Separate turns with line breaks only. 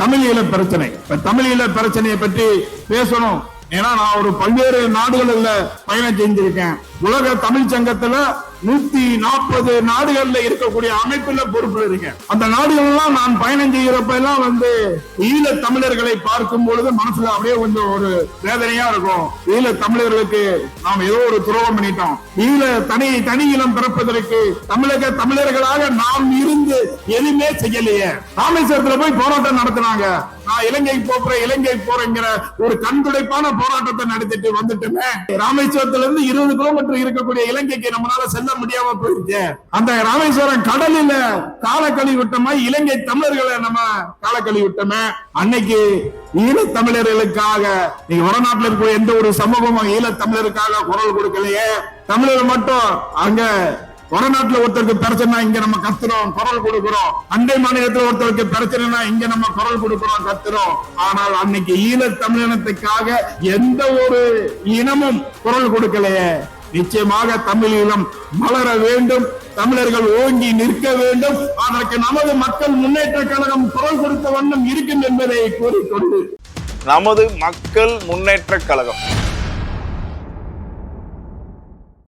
தமிழீழ பிரச்சனை. இப்ப தமிழீழ பிரச்சனையை பற்றி பேசணும். ஏன்னா நான் ஒரு பல்வேறு நாடுகளில் பயணம் செஞ்சிருக்கேன். உலக தமிழ் சங்கத்துல நூத்தி நாற்பது நாடுகள்ல இருக்கக்கூடிய அமைப்புல பொறுப்புல இருக்கேன். அந்த நாடுகள்லாம் நான் பயணம் செய்யறப்ப எல்லாம் வந்து ஈழ தமிழர்களை பார்க்கும் பொழுது மனசுல அப்படியே கொஞ்சம் ஒரு வேதனையா இருக்கும். ஈழ தமிழர்களுக்கு நாம் ஏதோ ஒரு துரோகம் பண்ணிட்டோம். ஈழ தனி தனி இனம் பிறப்பதற்கு தமிழக தமிழர்களாக நாம் இருந்து எதுவுமே செய்யலையே. ராமேஸ்வரத்துல போய் போராட்டம் நடத்தினாங்க. நான் இலங்கை போறேன் இலங்கை போறேங்கிற ஒரு கண்துடைப்பான போராட்டத்தை நடத்திட்டு வந்துட்டுமே ராமேஸ்வரத்துல இருந்து இருபது கிலோமீட்டர் இருக்கக்கூடிய இலங்கைக்கு நம்மளால செல்ல முடியாம போயிருக்கு. அந்த ராமேஸ்வரம் கடலில காலக்கழி விட்டோமா? இலங்கை தமிழர்களை நம்ம காலக்கழி விட்டோமே? அன்னைக்கு ஈழ தமிழர்களுக்காக நீங்க வடநாட்டுல இருக்கிற எந்த ஒரு சமூகமும் ஈழ தமிழருக்காக குரல் கொடுக்கலையே. தமிழர் மட்டும் அங்க வடநாட்டுல ஒருத்தருக்கு பிரச்சனை இங்க நம்ம கத்துறோம் குரல் கொடுக்கிறோம். அண்டை மாநிலத்துல ஒருத்தருக்கு பிரச்சனைனா இங்க நம்ம குரல் கொடுக்கிறோம் கத்துறோம். ஆனால் அன்னைக்கு ஈழ தமிழினத்துக்காக எந்த ஒரு இனமும் குரல் கொடுக்கலையே. நிச்சயமாக தமிழ் ஈழம் மலர வேண்டும் தமிழர்கள் ஓங்கி நிற்க வேண்டும். அதற்கு நமது மக்கள் முன்னேற்ற கழகம் குரல் கொடுத்த வண்ணம் இருக்கும் என்பதை கூறிக்கொண்டு.
நமது மக்கள் முன்னேற்ற கழகம்.